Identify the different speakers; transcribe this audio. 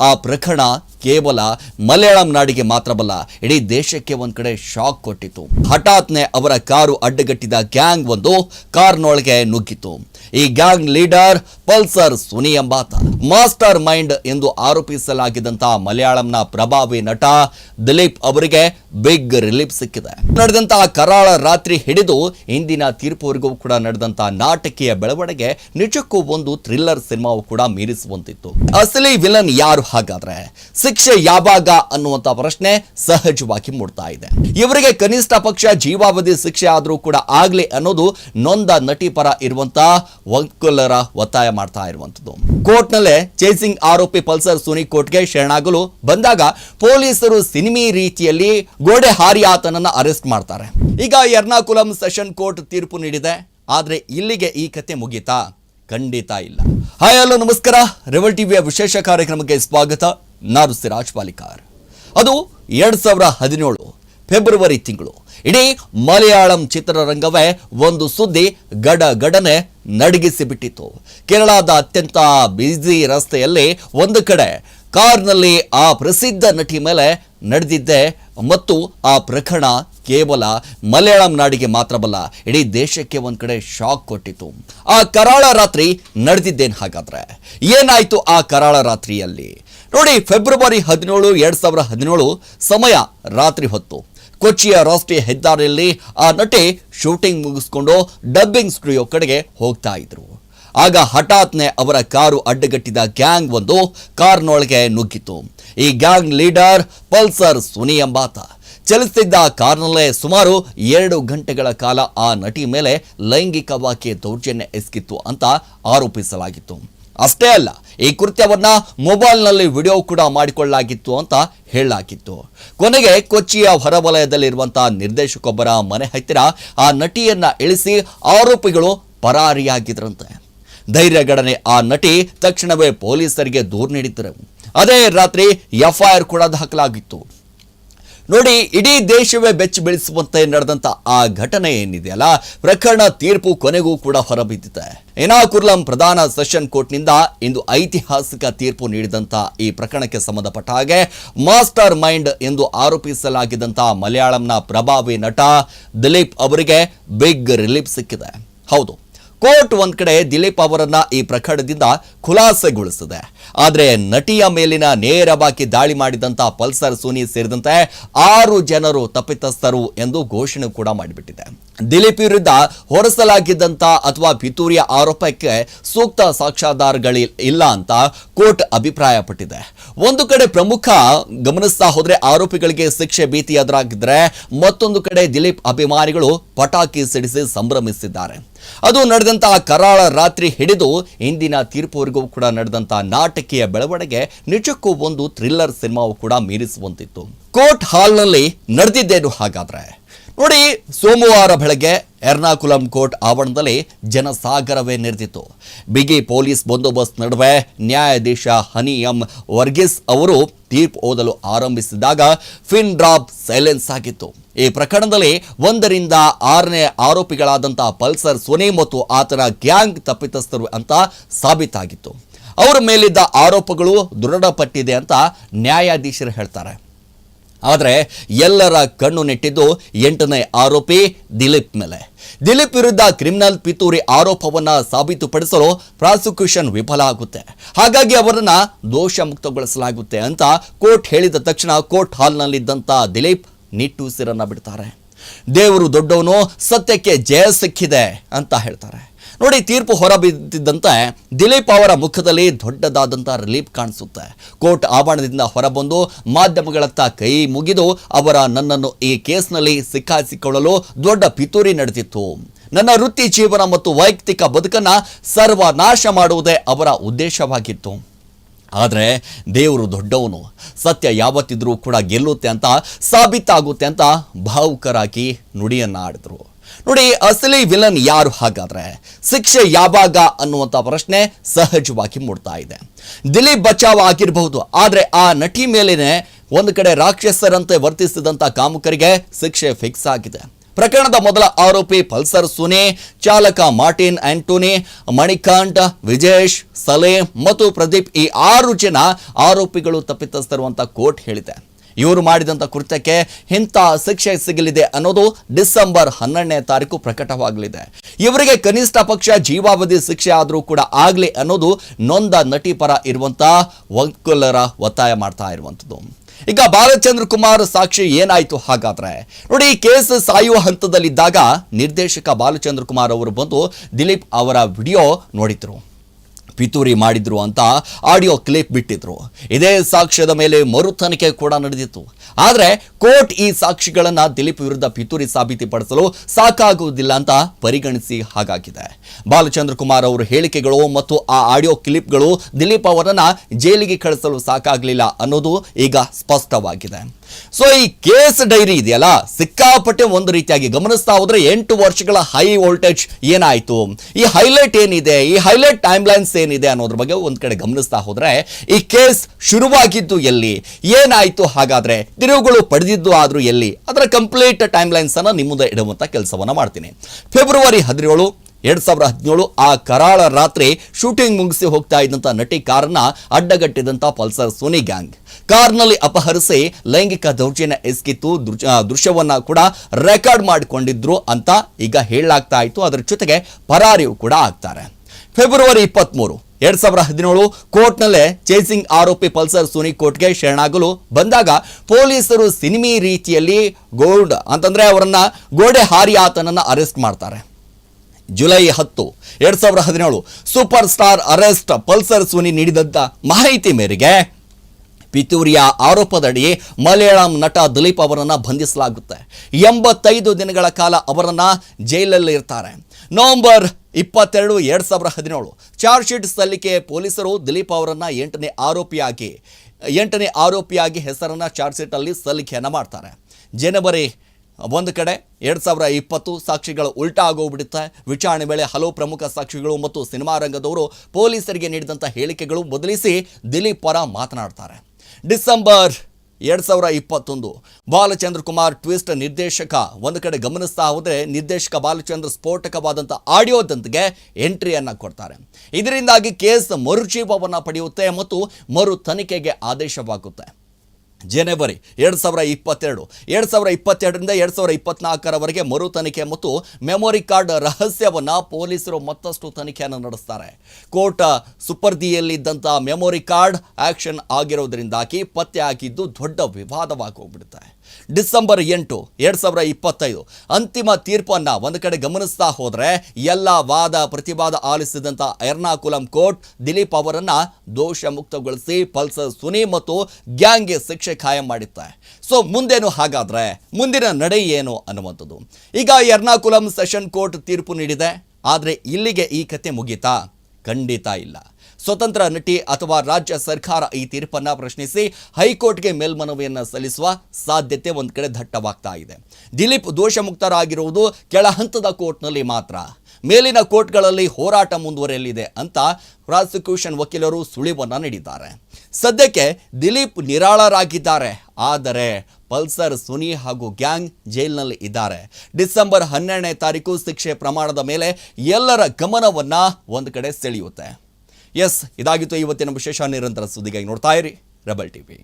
Speaker 1: ಆ ಪ್ರಕರಣ ಕೇವಲ ಮಲಯಾಳಂ ನಾಡಿಗೆ ಮಾತ್ರವಲ್ಲ, ಇಡೀ ದೇಶಕ್ಕೆ ಒಂದು ಕಡೆ ಶಾಕ್ ಕೊಟ್ಟಿತು ಹಠಾತ್ನೆ ಅವರ ಕಾರು ಅಡ್ಡಗಟ್ಟಿದ ಗ್ಯಾಂಗ್ ಒಂದು ಕಾರ್ನೊಳಗೆ ನುಗ್ಗಿತು ಈ ಗ್ಯಾಂಗ್ ಲೀಡರ್ ಪಲ್ಸರ್ ಸುನಿ ಎಂಬಾತ. ಮಾಸ್ಟರ್ ಮೈಂಡ್ ಎಂದು ಆರೋಪಿಸಲಾಗಿದ್ದಂತಹ ಮಲಯಾಳಂನ ಪ್ರಭಾವಿ ನಟ ದಿಲೀಪ್ ಅವರಿಗೆ ಬಿಗ್ ರಿಲೀಫ್ ಸಿಕ್ಕಿದೆ. ನಡೆದಂತಹ ಕರಾಳ ರಾತ್ರಿ ಹಿಡಿದು ಇಂದಿನ ತೀರ್ಪುವರೆಗೂ ಕೂಡ ನಡೆದಂತಹ ನಾಟಕೀಯ ಬೆಳವಣಿಗೆ ನಿಜಕ್ಕೂ ಒಂದು ಥ್ರಿಲ್ಲರ್ ಸಿನಿಮಾವು ಕೂಡ ಮೀರಿಸುವಂತಿತ್ತು. ಅಸಲಿ ವಿಲನ್ ಯಾರು ಹಾಗಾದ್ರೆ? ಶಿಕ್ಷೆ ಯಾವಾಗ ಅನ್ನುವಂತ ಪ್ರಶ್ನೆ ಸಹಜವಾಗಿ ಮೂಡ್ತಾ ಇದೆ. ಇವರಿಗೆ ಕನಿಷ್ಠ ಪಕ್ಷ ಜೀವಾವಧಿ ಶಿಕ್ಷೆ ಆದರೂ ಕೂಡ ಆಗ್ಲಿ ಅನ್ನೋದು ನೊಂದ ನಟಿ ಪರ ಇರುವಂತ ವಕೀಲರ ಒತ್ತಾಯ ಮಾಡ್ತಾ ಇರುವಂತದ್ದು ಕೋರ್ಟ್ನಲ್ಲೇ ಚೇಸಿಂಗ್ ಆರೋಪಿ ಪಲ್ಸರ್ ಸುನಿ ಕೋರ್ಟ್ಗೆ ಶರಣಾಗಲು ಬಂದಾಗ ಪೊಲೀಸರು ಸಿನಿಮಿ ರೀತಿಯಲ್ಲಿ ಗೋಡೆ ಹಾರಿ ಆತನನ್ನ ಅರೆಸ್ಟ್ ಮಾಡ್ತಾರೆ. ಈಗ ಎರ್ನಾಕುಲಂ ಸೆಷನ್ ಕೋರ್ಟ್ ತೀರ್ಪು ನೀಡಿದೆ. ಆದ್ರೆ ಇಲ್ಲಿಗೆ ಈ ಕತೆ ಮುಗೀತಾ? ಖಂಡಿತ ಇಲ್ಲ. ಹಾಯ್, ಹಲೋ, ನಮಸ್ಕಾರ. ರೆವಲ್ ಟಿವಿಯ ವಿಶೇಷ ಕಾರ್ಯಕ್ರಮಕ್ಕೆ ಸ್ವಾಗತ. ನಾನು ಸಿರಾಜ್ ಪಾಲಿಕಾರ್ ಅದು ಎರಡ್ ಸಾವಿರ ಹದಿನೇಳು ಫೆಬ್ರವರಿ ತಿಂಗಳು. ಇಡೀ ಮಲಯಾಳಂ ಚಿತ್ರರಂಗವೇ ಒಂದು ಸುದ್ದಿ ಗಡ ಗಡನೆ ನಡಗಿಸಿ ಬಿಟ್ಟಿತ್ತು ಕೇರಳದ ಅತ್ಯಂತ ಬ್ಯುಸಿ ರಸ್ತೆಯಲ್ಲಿ ಒಂದು ಕಡೆ ಕಾರ್ನಲ್ಲಿ ಆ ಪ್ರಸಿದ್ಧ ನಟಿ ಮೇಲೆ ನಡೆದಿದ್ದೆ ಮತ್ತು ಆ ಪ್ರಕರಣ ಕೇವಲ ಮಲಯಾಳಂ ನಾಡಿಗೆ ಮಾತ್ರವಲ್ಲ ಇಡೀ ದೇಶಕ್ಕೆ ಒಂದು ಕಡೆ ಶಾಕ್ ಕೊಟ್ಟಿತು. ಆ ಕರಾಳ ರಾತ್ರಿ ನಡೆದಿದ್ದೇನು ಹಾಗಾದರೆ? ಏನಾಯಿತು ಆ ಕರಾಳ ರಾತ್ರಿಯಲ್ಲಿ? ನೋಡಿ, ಫೆಬ್ರವರಿ ಹದಿನೇಳು, ಎರಡು ಸಾವಿರ ಹದಿನೇಳು ಸಮಯ ರಾತ್ರಿ ಹೊತ್ತು. ಕೊಚ್ಚಿಯ ರಾಷ್ಟ್ರೀಯ ಹೆದ್ದಾರಿಯಲ್ಲಿ ಆ ನಟಿ ಶೂಟಿಂಗ್ ಮುಗಿಸ್ಕೊಂಡು ಡಬ್ಬಿಂಗ್ ಸ್ಟುಡಿಯೋ ಕಡೆಗೆ ಹೋಗ್ತಾ ಇದ್ರು. ಆಗ ಹಠಾತ್ನೆ ಅವರ ಕಾರು ಅಡ್ಡಗಟ್ಟಿದ ಗ್ಯಾಂಗ್ ಒಂದು ಕಾರ್ನೊಳಗೆ ನುಗ್ಗಿತು. ಈ ಗ್ಯಾಂಗ್ ಲೀಡರ್ ಪಲ್ಸರ್ ಸುನಿ ಎಂಬಾತ. ಚಲಿಸುತ್ತಿದ್ದ ಕಾರ್ನಲ್ಲೇ ಸುಮಾರು ಎರಡು ಗಂಟೆಗಳ ಕಾಲ ಆ ನಟಿ ಮೇಲೆ ಲೈಂಗಿಕವಾಗಿ ದೌರ್ಜನ್ಯ ಎಸಗಿತ್ತು ಅಂತ ಆರೋಪಿಸಲಾಗಿತ್ತು. ಅಷ್ಟೇ ಅಲ್ಲ, ಈ ಕೃತ್ಯವನ್ನ ಮೊಬೈಲ್ನಲ್ಲಿ ವಿಡಿಯೋ ಕೂಡ ಮಾಡಿಕೊಳ್ಳಲಾಗಿತ್ತು ಅಂತ ಹೇಳಲಾಗಿತ್ತು. ಕೊನೆಗೆ ಕೊಚ್ಚಿಯ ಹೊರವಲಯದಲ್ಲಿರುವಂತಹ ನಿರ್ದೇಶಕೊಬ್ಬರ ಮನೆ ಹತ್ತಿರ ಆ ನಟಿಯನ್ನ ಇಳಿಸಿ ಆರೋಪಿಗಳು ಪರಾರಿಯಾಗಿದ್ರಂತೆ. ಧೈರ್ಯಗಡನೆ ಆ ನಟಿ ತಕ್ಷಣವೇ ಪೊಲೀಸರಿಗೆ ದೂರು ನೀಡಿದ್ದರು. ಅದೇ ರಾತ್ರಿ ಎಫ್ಐಆರ್ ಕೂಡ ದಾಖಲಾಗಿತ್ತು. ನೋಡಿ, ಇಡೀ ದೇಶವೇ ಬೆಚ್ಚಿ ಬೆಳೆಸುವಂತೆ ನಡೆದಂತ ಆ ಘಟನೆ ಏನಿದೆಯಲ್ಲ ಪ್ರಕರಣ ತೀರ್ಪು ಕೊನೆಗೂ ಕೂಡ ಹೊರಬಿದ್ದಿದೆ. ಎನಾಕುರ್ಲಂ ಪ್ರಧಾನ ಸೆಷನ್ ಕೋರ್ಟ್ನಿಂದ ಇಂದು ಐತಿಹಾಸಿಕ ತೀರ್ಪು ನೀಡಿದಂತ ಈ ಪ್ರಕರಣಕ್ಕೆ ಸಂಬಂಧಪಟ್ಟ ಹಾಗೆ ಮಾಸ್ಟರ್ ಮೈಂಡ್ ಎಂದು ಆರೋಪಿಸಲಾಗಿದ್ದಂತ ಮಲಯಾಳಂನ ಪ್ರಭಾವಿ ನಟ ದಿಲೀಪ್ ಅವರಿಗೆ ಬಿಗ್ ರಿಲೀಫ್ ಸಿಕ್ಕಿದೆ. ಹೌದು. ಕೋರ್ಟ್ ಒಂದ್ ಕಡೆ ದಿಲೀಪ್ ಅವರನ್ನ ಈ ಪ್ರಕರಣದಿಂದ ಖುಲಾಸೆಗೊಳಿಸಿದೆ. ಆದರೆ ನಟಿಯ ಮೇಲಿನ ನೇರವಾಗಿ ದಾಳಿ ಮಾಡಿದಂತ ಪಲ್ಸರ್ ಸೋನಿ ಸೇರಿದಂತೆ ಆರು ಜನರು ತಪ್ಪಿತಸ್ಥರು ಎಂದು ಘೋಷಣೆ ಕೂಡ ಮಾಡಿಬಿಟ್ಟಿದೆ. ದಿಲೀಪ್ ವಿರುದ್ಧ ಹೊರಸಲಾಗಿದ್ದಂಥ ಅಥವಾ ಪಿತೂರಿಯ ಆರೋಪಕ್ಕೆ ಸೂಕ್ತ ಸಾಕ್ಷ್ಯಾಧಾರಗಳಿ ಇಲ್ಲ ಅಂತ ಕೋರ್ಟ್ ಅಭಿಪ್ರಾಯಪಟ್ಟಿದೆ. ಒಂದು ಕಡೆ ಪ್ರಮುಖ ಗಮನಿಸ್ತಾ ಹೋದರೆ ಆರೋಪಿಗಳಿಗೆ ಶಿಕ್ಷೆ ಭೀತಿ ಎದುರಾಗಿದ್ರೆ ಮತ್ತೊಂದು ಕಡೆ ದಿಲೀಪ್ ಅಭಿಮಾನಿಗಳು ಪಟಾಕಿ ಸಿಡಿಸಿ ಸಂಭ್ರಮಿಸಿದ್ದಾರೆ. ಅದು ನಡೆದಂತಹ ಕರಾಳ ರಾತ್ರಿ ಹಿಡಿದು ಇಂದಿನ ತೀರ್ಪುವರೆಗೂ ಕೂಡ ನಡೆದಂತಹ ನಾಟಕೀಯ ಬೆಳವಣಿಗೆ ನಿಜಕ್ಕೂ ಒಂದು ಥ್ರಿಲ್ಲರ್ ಸಿನಿಮಾವು ಕೂಡ ಮೀರಿಸುವಂತಿತ್ತು. ಕೋರ್ಟ್ ಹಾಲ್ನಲ್ಲಿ ನಡೆದಿದ್ದೇನು ಹಾಗಾದ್ರೆ? ನೋಡಿ, ಸೋಮವಾರ ಬೆಳಗ್ಗೆ ಎರ್ನಾಕುಲಂ ಕೋರ್ಟ್ ಆವರಣದಲ್ಲಿ ಜನಸಾಗರವೇ ನೆರೆದಿತ್ತು. ಬಿಗಿ ಪೊಲೀಸ್ ಬಂದೋಬಸ್ತ್ ನಡುವೆ ನ್ಯಾಯಾಧೀಶ ಹನಿ ಎಂ ವರ್ಗೀಸ್ ಅವರು ತೀರ್ಪು ಓದಲು ಆರಂಭಿಸಿದಾಗ ಫಿನ್ ಡ್ರಾಪ್ ಸೈಲೆನ್ಸ್ ಆಗಿತ್ತು. ಈ ಪ್ರಕರಣದಲ್ಲಿ ಒಂದರಿಂದ ಆರನೇ ಆರೋಪಿಗಳಾದಂಥ ಪಲ್ಸರ್ ಸೋನಿ ಮತ್ತು ಆತನ ಗ್ಯಾಂಗ್ ತಪ್ಪಿತಸ್ಥರು ಅಂತ ಸಾಬೀತಾಗಿತ್ತು. ಅವರ ಮೇಲಿದ್ದ ಆರೋಪಗಳು ದೃಢಪಟ್ಟಿದೆ ಅಂತ ನ್ಯಾಯಾಧೀಶರು ಹೇಳ್ತಾರೆ. ಆದರೆ ಎಲ್ಲರ ಕಣ್ಣು ನೆಟ್ಟಿದ್ದು ಎಂಟನೇ ಆರೋಪಿ ದಿಲೀಪ್ ಮೇಲೆ. ದಿಲೀಪ್ ವಿರುದ್ಧ ಕ್ರಿಮಿನಲ್ ಪಿತೂರಿ ಆರೋಪವನ್ನು ಸಾಬೀತುಪಡಿಸಲು ಪ್ರಾಸಿಕ್ಯೂಷನ್ ವಿಫಲ ಆಗುತ್ತೆ. ಹಾಗಾಗಿ ಅವರನ್ನು ದೋಷ ಮುಕ್ತಗೊಳಿಸಲಾಗುತ್ತೆ ಅಂತ ಕೋರ್ಟ್ ಹೇಳಿದ ತಕ್ಷಣ ಕೋರ್ಟ್ ಹಾಲ್ನಲ್ಲಿದ್ದಂಥ ದಿಲೀಪ್ ನಿಟ್ಟುಸಿರನ್ನ ಬಿಡ್ತಾರೆ. ದೇವರು ದೊಡ್ಡವನು, ಸತ್ಯಕ್ಕೆ ಜಯ ಸಿಕ್ಕಿದೆ ಅಂತ ಹೇಳ್ತಾರೆ. ನೋಡಿ, ತೀರ್ಪು ಹೊರಬಿದ್ದಿದ್ದಂತೆ ದಿಲೀಪ್ ಅವರ ಮುಖದಲ್ಲಿ ದೊಡ್ಡದಾದಂಥ ರಿಲೀಫ್ ಕಾಣಿಸುತ್ತೆ. ಕೋರ್ಟ್ ಆವರಣದಿಂದ ಹೊರಬಂದು ಮಾಧ್ಯಮಗಳತ್ತ ಕೈ ಮುಗಿದು ಅವರ ನನ್ನನ್ನು ಈ ಕೇಸ್ನಲ್ಲಿ ಸಿಕ್ಕಾಯಿಸಿಕೊಳ್ಳಲು ದೊಡ್ಡ ಪಿತೂರಿ ನಡೆದಿತ್ತು. ನನ್ನ ವೃತ್ತಿ ಜೀವನ ಮತ್ತು ವೈಯಕ್ತಿಕ ಬದುಕನ್ನು ಸರ್ವನಾಶ ಮಾಡುವುದೇ ಅವರ ಉದ್ದೇಶವಾಗಿತ್ತು. ಆದರೆ ದೇವರು ದೊಡ್ಡವನು, ಸತ್ಯ ಯಾವತ್ತಿದ್ರೂ ಕೂಡ ಗೆಲ್ಲುತ್ತೆ ಅಂತ, ಸಾಬೀತಾಗುತ್ತೆ ಅಂತ ಭಾವುಕರಾಗಿ ನುಡಿಯನ್ನು ಆಡಿದ್ರು ನೋಡಿ, ಅಸಲಿ ವಿಲನ್ ಯಾರು ಹಾಗಾದ್ರೆ? ಶಿಕ್ಷೆ ಯಾವಾಗ ಅನ್ನುವಂಥ ಪ್ರಶ್ನೆ ಸಹಜವಾಗಿ ಮೂಡ್ತಾ ಇದೆ. ದಿಲೀಪ್ ಬಚಾವ್ ಆಗಿರಬಹುದು, ಆದರೆ ಆ ನಟಿ ಮೇಲೇನೆ ಒಂದು ಕಡೆ ರಾಕ್ಷಸರಂತೆ ವರ್ತಿಸಿದಂಥ ಕಾಮುಕರಿಗೆ ಶಿಕ್ಷೆ ಫಿಕ್ಸ್ ಆಗಿದೆ. ಪ್ರಕರಣದ ಮೊದಲ ಆರೋಪಿ ಪಲ್ಸರ್ ಸುನಿ, ಚಾಲಕ ಮಾರ್ಟಿನ್ ಆಂಟೋನಿ, ಮಣಿಕಾಂತ್, ವಿಜೇಶ್ ಸಲೇಮ್ ಮತ್ತು ಪ್ರದೀಪ್ ಈ ಆರು ಜನ ಆರೋಪಿಗಳು ತಪ್ಪಿತಸ್ಥರು ಕೋರ್ಟ್ ಹೇಳಿದೆ. ಇವರು ಮಾಡಿದಂಥ ಕೃತ್ಯಕ್ಕೆ ಇಂಥ ಶಿಕ್ಷೆ ಸಿಗಲಿದೆ ಅನ್ನೋದು ಡಿಸೆಂಬರ್ ಹನ್ನೆರಡನೇ ತಾರೀಕು ಪ್ರಕಟವಾಗಲಿದೆ. ಇವರಿಗೆ ಕನಿಷ್ಠ ಪಕ್ಷ ಜೀವಾವಧಿ ಶಿಕ್ಷೆ ಆದರೂ ಕೂಡ ಆಗಲಿ ಅನ್ನೋದು ನೊಂದ ನಟಿ ಪರ ಇರುವಂಥ ವಕೀಲರ ಒತ್ತಾಯ ಮಾಡ್ತಾ ಇರುವಂಥದ್ದು. ಈಗ ಬಾಲಚಂದ್ರ ಕುಮಾರ್ ಸಾಕ್ಷಿ ಏನಾಯ್ತು ಹಾಗಾದ್ರೆ? ನೋಡಿ, ಕೇಸ್ ಸಾಯುವ ಹಂತದಲ್ಲಿದ್ದಾಗ ನಿರ್ದೇಶಕ ಬಾಲಚಂದ್ರ ಕುಮಾರ್ ಅವರು ಬಂದು ದಿಲೀಪ್ ಅವರ ವಿಡಿಯೋ ನೋಡಿದ್ರು. ಪಿತೂರಿ ಮಾಡಿದ್ರು ಅಂತ ಆಡಿಯೋ ಕ್ಲಿಪ್ ಬಿಟ್ಟಿದ್ರು. ಇದೇ ಸಾಕ್ಷ್ಯದ ಮೇಲೆ ಮರು ತನಿಖೆ ಕೂಡ ನಡೆದಿತ್ತು. ಆದರೆ ಕೋರ್ಟ್ ಈ ಸಾಕ್ಷಿಗಳನ್ನು ದಿಲೀಪ್ ವಿರುದ್ಧ ಪಿತೂರಿ ಸಾಬೀತುಪಡಿಸಲು ಸಾಕಾಗುವುದಿಲ್ಲ ಅಂತ ಪರಿಗಣಿಸಿ ಹಾಗಾಗಿದೆ. ಬಾಲಚಂದ್ರ ಕುಮಾರ್ ಅವರ ಹೇಳಿಕೆಗಳು ಮತ್ತು ಆ ಆಡಿಯೋ ಕ್ಲಿಪ್ಗಳು ದಿಲೀಪ್ ಅವರನ್ನು ಜೈಲಿಗೆ ಕಳಿಸಲು ಸಾಕಾಗಲಿಲ್ಲ ಅನ್ನೋದು ಈಗ ಸ್ಪಷ್ಟವಾಗಿದೆ. ಸೊ ಈ ಕೇಸ್ ಡೈರಿ ಇದೆಯಲ್ಲ? ಸಿಕ್ಕಾಪಟ್ಟೆ ಒಂದು ರೀತಿಯಾಗಿ ಗಮನಿಸ್ತಾ ಹೋದ್ರೆ ಎಂಟು ವರ್ಷಗಳ ಹೈ ವೋಲ್ಟೇಜ್ ಏನಾಯ್ತು? ಈ ಹೈಲೈಟ್ ಏನಿದೆ? ಈ ಹೈಲೈಟ್ ಟೈಮ್ ಲೈನ್ಸ್ ಅನ್ನೋದ್ರ ಬಗ್ಗೆ ಒಂದ್ ಕಡೆ ಗಮನಿಸ್ತಾ ಹೋದ್ರೆ, ಈ ಕೇಸ್ ಶುರುವಾಗಿದ್ದು ಎಲ್ಲಿ? ಏನಾಯ್ತು ಹಾಗಾದ್ರೆ? ತಿರುವುಗಳು ಪಡೆದಿದ್ದು ಆದ್ರೂ ಎಲ್ಲಿ? ಅದರ ಕಂಪ್ಲೀಟ್ ಟೈಮ್ ಲೈನ್ಸ್ ಅನ್ನ ನಿಮ್ಮ ಮುಂದೆ ಇಡುವಂತ ಕೆಲಸವನ್ನ ಮಾಡ್ತೀನಿ. ಫೆಬ್ರವರಿ ಹದಿನೇಳು, ಎರಡ್ ಸಾವಿರದ ಹದಿನೇಳು ಆ ಕರಾಳ ರಾತ್ರಿ ಶೂಟಿಂಗ್ ಮುಗಿಸಿ ಹೋಗ್ತಾ ಇದ್ದಂತ ನಟಿ ಕಾರನ್ನ ಅಡ್ಡಗಟ್ಟಿದಂತ ಪಲ್ಸರ್ ಸೋನಿ ಗ್ಯಾಂಗ್. ಕಾರ್ನಲ್ಲಿ ಅಪಹರಿಸಿ ಲೈಂಗಿಕ ದೌರ್ಜನ್ಯ ಎಸಗಿತ್ತು ದೃಶ್ಯವನ್ನ ಕೂಡ ರೆಕಾರ್ಡ್ ಮಾಡಿಕೊಂಡಿದ್ರು ಅಂತ ಈಗ ಹೇಳಲಾಗ್ತಾ ಇತ್ತು. ಅದರ ಜೊತೆಗೆ ಪರಾರಿಯೂ ಕೂಡ ಆಗ್ತಾರೆ. ಫೆಬ್ರವರಿ ಇಪ್ಪತ್ತ್ಮೂರು ಎರಡ್ ಸಾವಿರದ ಹದಿನೇಳು ಕೋರ್ಟ್ನಲ್ಲೇ ಚೇಸಿಂಗ್ ಆರೋಪಿ ಪಲ್ಸರ್ ಸುನಿ ಕೋರ್ಟ್ಗೆ ಶರಣಾಗಲು ಬಂದಾಗ ಪೊಲೀಸರು ಸಿನಿಮಿ ರೀತಿಯಲ್ಲಿ ಗೋಲ್ಡ್ ಅಂತಂದ್ರೆ ಅವರನ್ನ ಗೋಡೆ ಹಾರಿ ಆತನನ್ನು ಅರೆಸ್ಟ್ ಮಾಡ್ತಾರೆ. ಜುಲೈ ಹತ್ತು, ಎರಡ್ ಸಾವಿರದ ಹದಿನೇಳು, super star arrest Pulsar Suni ನೀಡಿದಂತ ಮಾಹಿತಿ ಮೇರೆಗೆ. ಪಿತೂರಿಯ ಆರೋಪದಡಿ ಮಲಯಾಳಂ ನಟ ದಿಲೀಪ್ ಅವರನ್ನು ಬಂಧಿಸಲಾಗುತ್ತೆ. ಎಂಬತ್ತೈದು ದಿನಗಳ ಕಾಲ ಅವರನ್ನು ಜೈಲಲ್ಲಿ ಇರ್ತಾರೆ. ನವೆಂಬರ್ ಇಪ್ಪತ್ತೆರಡು ಎರಡು ಸಾವಿರದ ಹದಿನೇಳು ಚಾರ್ಜ್ ಶೀಟ್ ಸಲ್ಲಿಕೆ ಪೊಲೀಸರು ದಿಲೀಪ್ ಅವರನ್ನು ಎಂಟನೇ ಆರೋಪಿಯಾಗಿ ಎಂಟನೇ ಆರೋಪಿಯಾಗಿ ಹೆಸರನ್ನು ಚಾರ್ಜ್ ಶೀಟಲ್ಲಿ ಸಲ್ಲಿಕೆಯನ್ನು ಮಾಡ್ತಾರೆ. ಜನವರಿ ಒಂದು ಕಡೆ ಎರಡು ಸಾವಿರ ಇಪ್ಪತ್ತು ಸಾಕ್ಷಿಗಳು ಉಲ್ಟಾ ಆಗೋಗ್ಬಿಡುತ್ತೆ. ವಿಚಾರಣೆ ವೇಳೆ ಹಲವು ಪ್ರಮುಖ ಸಾಕ್ಷಿಗಳು ಮತ್ತು ಸಿನಿಮಾ ರಂಗದವರು ಪೊಲೀಸರಿಗೆ ನೀಡಿದಂಥ ಹೇಳಿಕೆಗಳು ಬದಲಿಸಿ ದಿಲೀಪ್ ಪರ ಮಾತನಾಡ್ತಾರೆ. ಡಿಸೆಂಬರ್ ಎರಡು ಸಾವಿರ ಇಪ್ಪತ್ತೊಂದು. ಬಾಲಚಂದ್ರ ಕುಮಾರ್ ಟ್ವಿಸ್ಟ್ ನಿರ್ದೇಶಕ. ಒಂದು ಕಡೆ ಗಮನಿಸ್ತಾ ಹೋದರೆ ನಿರ್ದೇಶಕ ಬಾಲಚಂದ್ರ ಸ್ಫೋಟಕವಾದಂಥ ಆಡಿಯೋದಂತೆಗೆ ಎಂಟ್ರಿಯನ್ನು ಕೊಡ್ತಾರೆ. ಇದರಿಂದಾಗಿ ಕೇಸ್ ಮರುಜೀವವನ್ನು ಪಡೆಯುತ್ತೆ ಮತ್ತು ಮರು ತನಿಖೆಗೆ ಆದೇಶವಾಗುತ್ತೆ. ಜನವರಿ ಎರಡು ಸಾವಿರ ಇಪ್ಪತ್ತೆರಡು. ಎರಡು ಸಾವಿರ ಇಪ್ಪತ್ತೆರಡರಿಂದ ಎರಡು ಸಾವಿರ ಇಪ್ಪತ್ನಾಲ್ಕರವರೆಗೆ ಮರು ತನಿಖೆ ಮತ್ತು ಮೆಮೊರಿ ಕಾರ್ಡ್ ರಹಸ್ಯವನ್ನು ಪೊಲೀಸರು ಮತ್ತಷ್ಟು ತನಿಖೆಯನ್ನು ನಡೆಸ್ತಾರೆ. ಕೋರ್ಟ್ ಸುಪರ್ದಿಯಲ್ಲಿದ್ದಂಥ ಮೆಮೊರಿ ಕಾರ್ಡ್ ಆ್ಯಕ್ಷನ್ ಆಗಿರೋದರಿಂದಾಗಿ ಪತ್ತೆ ಆಗಿದ್ದು ದೊಡ್ಡ ವಿವಾದವಾಗಿ ಹೋಗ್ಬಿಡುತ್ತೆ. ಡಿಸೆಂಬರ್ ಎಂಟು, ಎರಡು ಸಾವಿರ ಇಪ್ಪತ್ತೈದು. ಅಂತಿಮ ತೀರ್ಪನ್ನ ಒಂದು ಕಡೆ ಗಮನಿಸ್ತಾ ಹೋದ್ರೆ, ಎಲ್ಲ ವಾದ ಪ್ರತಿವಾದ ಆಲಿಸಿದಂಥ ಎರ್ನಾಕುಲಂ ಕೋರ್ಟ್ ದಿಲೀಪ್ ಅವರನ್ನ ದೋಷ ಮುಕ್ತಗೊಳಿಸಿ ಪಲ್ಸರ್ ಸುನಿ ಮತ್ತು ಗ್ಯಾಂಗ್ಗೆ ಶಿಕ್ಷೆ ಖಾಯಂ ಮಾಡುತ್ತೆ. ಸೊ, ಮುಂದೇನು ಹಾಗಾದ್ರೆ, ಮುಂದಿನ ನಡೆ ಏನು ಅನ್ನುವಂಥದ್ದು. ಈಗ ಎರ್ನಾಕುಲಂ ಸೆಷನ್ ಕೋರ್ಟ್ ತೀರ್ಪು ನೀಡಿದೆ. ಆದರೆ ಇಲ್ಲಿಗೆ ಈ ಕತೆ ಮುಗೀತಾ? ಖಂಡಿತ ಇಲ್ಲ. ಸ್ವತಂತ್ರ ನಟಿ ಅಥವಾ ರಾಜ್ಯ ಸರ್ಕಾರ ಈ ತೀರ್ಪನ್ನ ಪ್ರಶ್ನಿಸಿ ಹೈಕೋರ್ಟ್ಗೆ ಮೇಲ್ಮನವಿಯನ್ನು ಸಲ್ಲಿಸುವ ಸಾಧ್ಯತೆ ಒಂದು ಕಡೆ ದಟ್ಟವಾಗ್ತಾ ಇದೆ. ದಿಲೀಪ್ ದೋಷಮುಕ್ತರಾಗಿರುವುದು ಕೆಳ ಹಂತದ ಕೋರ್ಟ್ನಲ್ಲಿ ಮಾತ್ರ. ಮೇಲಿನ ಕೋರ್ಟ್ಗಳಲ್ಲಿ ಹೋರಾಟ ಮುಂದುವರೆಯಲಿದೆ ಅಂತ ಪ್ರಾಸಿಕ್ಯೂಷನ್ ವಕೀಲರು ಸುಳಿವನ್ನು ನೀಡಿದ್ದಾರೆ. ಸದ್ಯಕ್ಕೆ ದಿಲೀಪ್ ನಿರಾಳರಾಗಿದ್ದಾರೆ. ಆದರೆ ಪಲ್ಸರ್, ಸುನಿ ಹಾಗೂ ಗ್ಯಾಂಗ್ ಜೈಲಿನಲ್ಲಿ ಇದ್ದಾರೆ. ಡಿಸೆಂಬರ್ ಹನ್ನೆರಡನೇ ತಾರೀಕು ಶಿಕ್ಷೆ ಪ್ರಮಾಣದ ಮೇಲೆ ಎಲ್ಲರ ಗಮನವನ್ನು ಒಂದು ಕಡೆ ಸೆಳೆಯುತ್ತೆ. ಎಸ್ ಇದಾಗಿತ್ತು ಇವತ್ತಿನ ವಿಶೇಷ ನಿರಂತರ ಸುದ್ದಿಗಾಗಿ ನೋಡ್ತಾ ಇರಿ ರೆಬಲ್ ಟಿವಿ